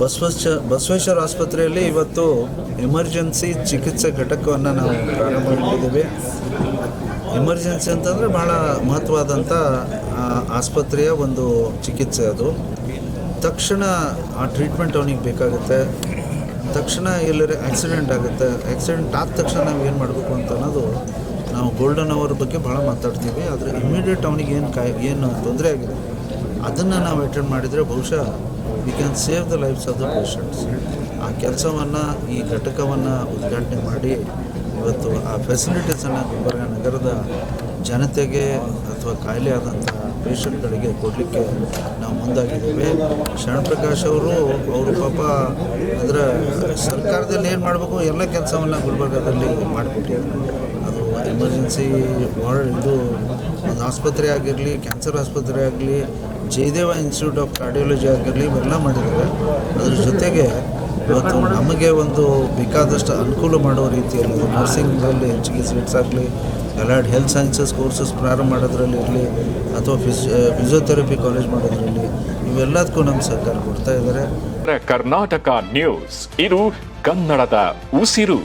ಬಸವೇಶ್ವರ ಬಸವೇಶ್ವರ ಆಸ್ಪತ್ರೆಯಲ್ಲಿ ಇವತ್ತು ಎಮರ್ಜೆನ್ಸಿ ಚಿಕಿತ್ಸೆ ಘಟಕವನ್ನು ನಾವು ಪ್ರಾರಂಭ ಮಾಡಿದ್ದೀವಿ. ಎಮರ್ಜೆನ್ಸಿ ಅಂತಂದರೆ ಭಾಳ ಮಹತ್ವವಾದಂಥ ಆಸ್ಪತ್ರೆಯ ಒಂದು ಚಿಕಿತ್ಸೆ ಅದು. ತಕ್ಷಣ ಆ ಟ್ರೀಟ್ಮೆಂಟ್ ಅವನಿಗೆ ಬೇಕಾಗುತ್ತೆ. ತಕ್ಷಣ ಎಲ್ಲರ ಆಕ್ಸಿಡೆಂಟ್ ಆಗುತ್ತೆ. ಆಕ್ಸಿಡೆಂಟ್ ಆದ ತಕ್ಷಣ ನಾವು ಏನು ಮಾಡಬೇಕು ಅಂತ ಅನ್ನೋದು ನಾವು ಗೋಲ್ಡನ್ ಅವರ್ ಬಗ್ಗೆ ಭಾಳ ಮಾತಾಡ್ತೀವಿ. ಆದರೆ ಇಮಿಡಿಯೇಟ್ ಅವನಿಗೆ ಏನು ಕಾಯಿ, ಏನು ತೊಂದರೆ ಆಗಿದೆ, ಅದನ್ನು ನಾವು ಅಟೆಂಡ್ ಮಾಡಿದರೆ ಬಹುಶಃ we can save the lives of the patients ಆ ಕೆಲಸವನ್ನು, ಈ ಘಟಕವನ್ನು ಉದ್ಘಾಟನೆ ಮಾಡಿ, ಇವತ್ತು ಆ ಫೆಸಿಲಿಟೀಸನ್ನು ಗುಲ್ಬರ್ಗ ನಗರದ ಜನತೆಗೆ ಅಥವಾ ಕಾಯಿಲೆ ಆದಂಥ ಪೇಷಂಟ್ಗಳಿಗೆ ಕೊಡಲಿಕ್ಕೆ ನಾವು ಮುಂದಾಗಿದ್ದೇವೆ. ಶರಣಪ್ರಕಾಶ್ ಅವರು ಅವರು ಪಾಪ ಅಂದರೆ ಸರ್ಕಾರದಲ್ಲಿ ಏನು ಮಾಡಬೇಕು? ಎಲ್ಲ ಕೆಲಸವನ್ನು ಗುಲ್ಬರ್ಗದಲ್ಲಿ ಮಾಡಿಕೊಟ್ಟಿದ್ದಾರೆ ಅದು ಎಮರ್ಜೆನ್ಸಿ ವಾರ್ಡ್ ಇದು ಒಂದು ಆಸ್ಪತ್ರೆ ಆಗಿರಲಿ ಕ್ಯಾನ್ಸರ್ ಆಸ್ಪತ್ರೆ ಆಗಲಿ ಜಯದೇವ ಇನ್ಸ್ಟಿಟ್ಯೂಟ್ ಆಫ್ ಕಾರ್ಡಿಯಾಲಜಿ ಆಗಿರಲಿ ಇವೆಲ್ಲ ಮಾಡಿದ್ದಾರೆ. ಅದ್ರ ಜೊತೆಗೆ ಇವತ್ತು ನಮಗೆ ಒಂದು ಬೇಕಾದಷ್ಟು ಅನುಕೂಲ ಮಾಡೋ ರೀತಿಯಲ್ಲಿ ನರ್ಸಿಂಗಲ್ಲಿ ಹೆಚ್ಚಿಗೆ ಸೀಟ್ಸ್ ಆಗಲಿ ಎಲ್ಲಾಡ್ ಹೆಲ್ತ್ ಸೈನ್ಸಸ್ ಕೋರ್ಸಸ್ ಪ್ರಾರಂಭ ಮಾಡೋದ್ರಲ್ಲಿ ಇರಲಿ, ಅಥವಾ ಫಿಸ್ ಫಿಸಿಯೋಥೆರಪಿ ಕಾಲೇಜ್ ಮಾಡೋದ್ರಲ್ಲಿ ಇವೆಲ್ಲದಕ್ಕೂ ನಮ್ಮ ಸರ್ಕಾರ ಕೊಡ್ತಾ ಇದ್ದಾರೆ. ಕರ್ನಾಟಕ ನ್ಯೂಸ್ ಇದು ಕನ್ನಡದ ಉಸಿರು.